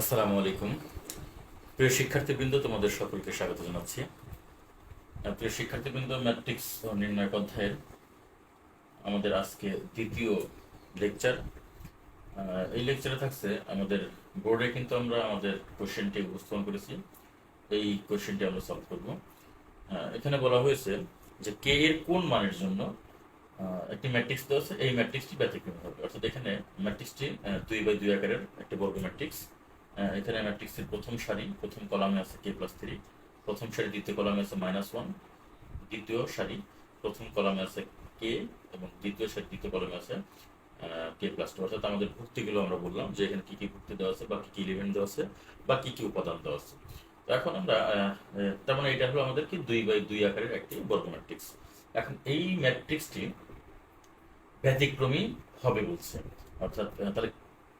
আসসালামু আলাইকুম। প্রিয় শিক্ষার্থীবৃন্দ, তোমাদের সকলকে স্বাগত জানাচ্ছি। প্রিয় শিক্ষার্থীবৃন্দ, ম্যাট্রিক্স ও নির্ণায়ক অধ্যায়ের আমাদের আজকে দ্বিতীয় লেকচার। এই লেকচারে থাকছে আমাদের বোর্ডে কিন্তু আমরা আমাদের কোশ্চেনটি উপস্থাপন করেছি। এই কোশ্চেনটি আমরা সলভ করব। এখানে বলা হয়েছে যে কে এর কোন মানের জন্য একটি ম্যাট্রিক্স দেওয়া আছে। এই ম্যাট্রিক্সটি ব্যতিক্রম হবে। অর্থাৎ এখানে ম্যাট্রিক্সটি দুই বাই দুই আকারের একটি বর্গ ম্যাট্রিক্স এখানে ম্যাট্রিক্সের প্রথম সারি, প্রথম কলামে আছে কে প্লাস থ্রি প্রথম সারি, দ্বিতীয় কলামে আছে মাইনাস ওয়ান দ্বিতীয় সারি, প্রথম কলামে আছে কে এবং দ্বিতীয় সারি, দ্বিতীয় কলামে আছে কে প্লাস টু অর্থাৎ আমাদের ভর্তিগুলো আমরা বললাম যে এখানে কি কি ভর্তি দেওয়া আছে, বা কি কি ইলিভেন্ট দেওয়া আছে, বা কি কি উপাদান দেওয়া আছে। এখন আমরা তার মানে এটা হলো আমাদের কি দুই বাই দুই আকারের একটি বর্গ ম্যাট্রিক্স এখন এই ম্যাট্রিক্সটি ব্যতিক্রমী হবে বলছে। অর্থাৎ তাহলে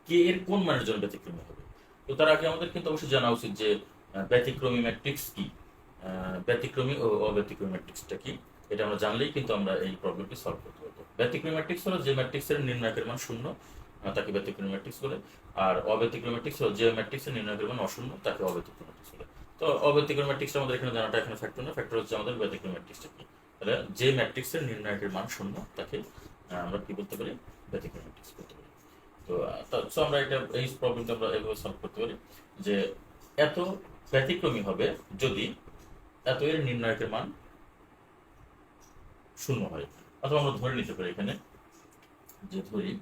কে এর কোন মানের জন্য ব্যতিক্রমী হবে? তো তার আগে আমাদের কিন্তু অবশ্যই জানা উচিত যে ব্যতিক্রমী ম্যাট্রিক্স কি? ব্যতিক্রমী ও অব্যতিক্রমী ম্যাট্রিক্সটা কি? এটা আমরা জানলেই কিন্তু আমরা এই প্রবলেমটি সলভ করতে পারব। ব্যতিক্রমী ম্যাট্রিক্স হলো যে ম্যাট্রিক্সের নির্ণায়কের মান শূন্য তাকে ব্যতিক্রমী ম্যাট্রিক্স বলে। আর অব্যতিক্রমী ম্যাট্রিক্স হলো যে ম্যাট্রিক্সের নির্ণায়কের মান অশূন্য, তাকে অব্যতিক্রমী ম্যাট্রিক্স বলে। তো অব্যতিক্রমী ম্যাট্রিক্সটা আমাদের এখানে জানাটা এখানে ফ্যাক্টর না ফ্যাক্টর হচ্ছে আমাদের ব্যতিক্রমী ম্যাট্রিক্সটা কি? তাহলে যে ম্যাট্রিক্সের নির্ণায়কের মান শূন্য, তাকে আমরা কি বলতে পারি? ব্যতিক্রমী ম্যাট্রিক্স বলতে পারি। তো আমরা এটা এই প্রবলেমটা আমরা এভাবে সলভ করতে পারি যে এত ব্যতিক্রমী হবে যদি এত এর নির্ণায়কের মান শূন্য হয়। অথবা আমরা ধরে নিতে পারি এখানে যে ধরি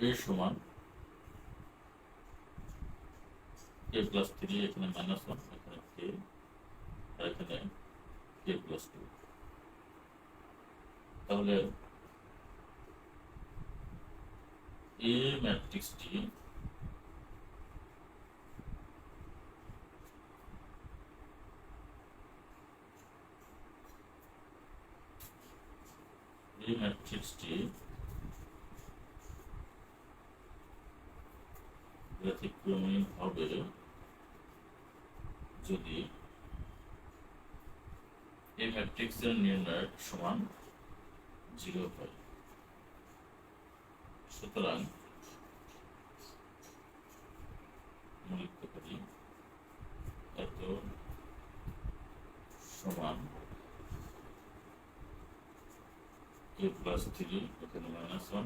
এ সমান কে প্লাস থ্রি এখানে মাইনাস ওয়ান এখানে কে আর এখানে কে প্লাস টু তাহলে এ ম্যাট্রিক্সটি এই ম্যাট্রিক্সটি ব্যতিক্রমী হবে যদি এই ম্যাট্রিক্সের নির্ণয় সমান হয় সুতরাং পারি এত সমান। কে প্লাস থ্রি এখানে মাইনাস ওয়ান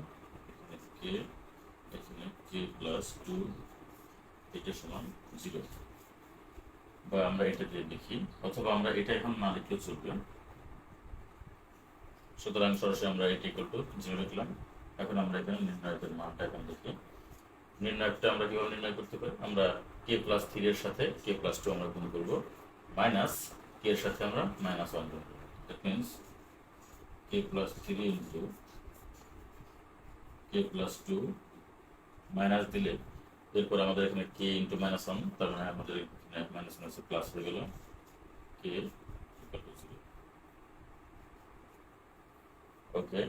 এখানে কে এখানে কে প্লাস টু এটা সমান জিরো বা আমরা এটা দিয়ে লিখি, অথবা আমরা এটা এখন না লিখলেও চলবে। সুতরাং সরাসরি আমরা এটা ইকুয়াল টু জিরো লিখলাম। এখন আমরা এখানে নির্ণায়কের মানটা এখন দেখি। নির্ণায়কটা আমরা কীভাবে নির্ণয় করতে পারি? আমরা কে প্লাস থ্রি এর সাথে কে প্লাস টু আমরা গুণ করব। মাইনাস কে এর সাথে আমরা মাইনাস ওয়ান গুণ করব। That means k plus three into k plus two minus দিলে এরপর আমাদের এখানে কে ইন্টু মাইনাস ওয়ান তার মানে আমাদের মাইনাস মাইনাস প্লাস হয়ে গেল। কে ওকে।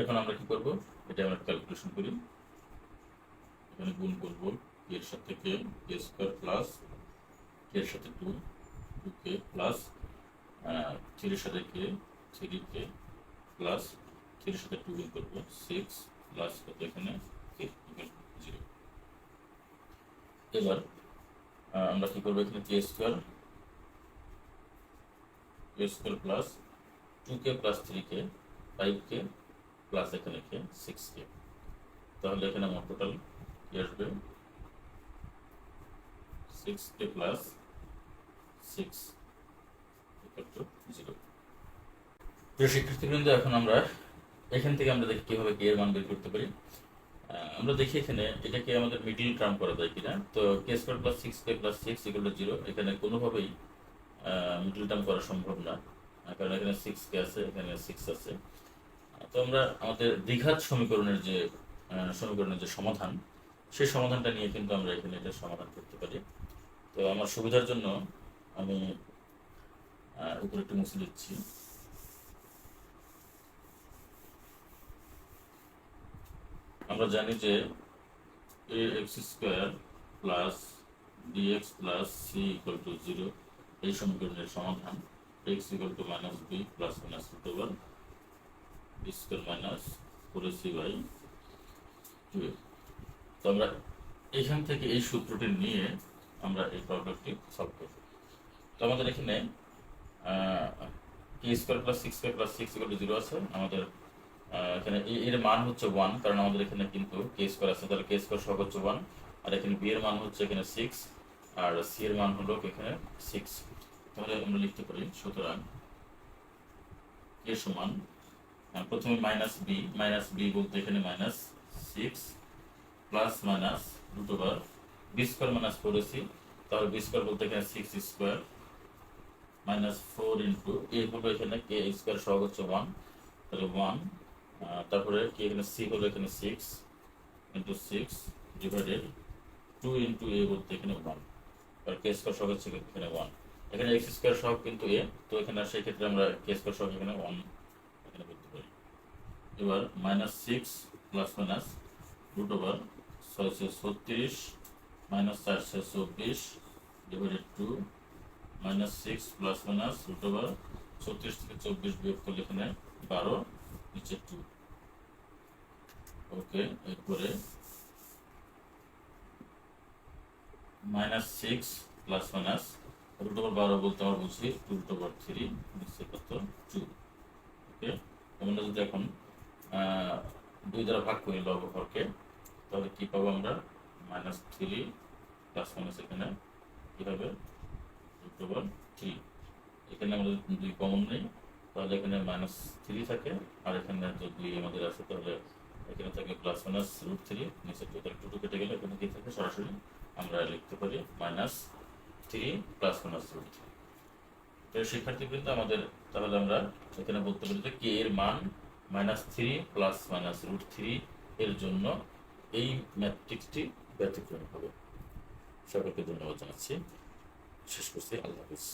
এখন আমরা কি করব? এটা আমরা ক্যালকুলেশন করি। এখানে গুণ করব এর সাথে কে কে স্কোয়ার প্লাস এর সাথে টু টু কে প্লাস থ্রির সাথে কে থ্রি কে প্লাস থ্রির সাথে টু গুণ করব সিক্স প্লাস কত এখানে? জিরো এবার আমরা কি করব এখানে k square k square plus two k plus three k five k plus এখানে কে সিক্স কে তাহলে এখানে আমার টোটাল কি আসবে? Six k plus six zero প্রিয় শিক্ষার্থীবৃন্দ, এখন আমরা এখান থেকে আমরা দেখি কীভাবে কে এর মান বের করতে পারি। আমরা দেখি এখানে এটাকে আমাদের মিডিল টার্ম করা যায় কিনা। তো k square plus six k plus six zero এখানে কোনোভাবেই মিডিল টার্ম করা সম্ভব না। কারণ এখানে সিক্স কে আছে, এখানে সিক্স আছে। তো আমরা আমাদের দ্বিঘাত সমীকরণের যে সমীকরণের যে সমাধান, সেই সমাধানটা নিয়ে কিন্তু আমরা এখানে এটা সমাধান করতে পারি। তো আমার সুবিধার জন্য আমি উপরে একটু মুছে দিচ্ছি। আমরা জানি যে a x square plus DX plus c equal to zero এই সমীকরণের সমাধান। Two minus b plus minus root over b square minus four AC by two a তো আমরা এখান থেকে এই সূত্রটি নিয়ে আমরা এই প্রবলেমটি সলভ করব তো আমাদের এখানে k square plus six square plus six equal to zero আছে আমাদের এখানে এর মান হচ্ছে ওয়ান কারণ আমাদের এখানে কিন্তু কে স্কোয়ার আছে তাহলে কে স্কোয়ার সহ হচ্ছে ওয়ান আর এখানে বি এর মান হচ্ছে এখানে সিক্স আর সি এর মান হলো এখানে সিক্স তাহলে আমরা লিখতে পারি, সুতরাং কে সমান প্রথমে মাইনাস বি মাইনাস বি বলতে এখানে minus six plus minus root over b square minus four AC তাহলে বি স্কোয়ার বলতে এখানে six square minus four into a হলো এখানে কে স্কোয়ার সহ হচ্ছে ওয়ান তাহলে ওয়ান তারপরে কি এখানে সি হলো এখানে six into six divided two into a বলতে এখানে ওয়ান আর কে স্কোয়ার সহ হচ্ছে এখানে ওয়ান এখানে এক্স স্কোয়ার সহ কিন্তু এ তো এখানে সেই ক্ষেত্রে আমরা কে স্কোয়ার সহ এখানে ওয়ান এখানে করতে পারি। এবার minus six plus minus root over ছয়শো ছত্রিশ মাইনাস চারশো চব্বিশ divided two minus six plus minus root over ছত্রিশ থেকে চব্বিশ বিয়োগ করলে এখানে বারো, নিচে টু ওকে এরপরে minus six plus minus root over বারো বলতে আমরা বুঝি রুট ওভার থ্রি নিচে কত টু। ওকে? আমরা যদি এখন দুই দ্বারা ভাগ করি লব হরকে তাহলে কি পাবো আমরা? মাইনাস থ্রি প্লাস মাইনাস এখানে। কি হবে রুট ওভার থ্রি। এখানে আমাদের দুই কমন নেই, তাহলে এখানে মাইনাস থ্রি থাকে, আর এখানে যদি আমাদের আছে, তাহলে এখানে থাকে প্লাস মাইনাস রুট থ্রি নিচে টু কেটে গেলে এখানে কি থাকে? সরাসরি আমরা লিখতে পারি minus three plus minus root three তো শিক্ষার্থীবৃন্দ আমাদের তাহলে আমরা এখানে বলতে পারি যে কে এর মান minus three plus minus root three এর জন্য এই ম্যাট্রিক্সটি ব্যতিক্রম হবে। সকলকে ধন্যবাদ জানাচ্ছি। শেষ করছি। আল্লাহ হাফিজ।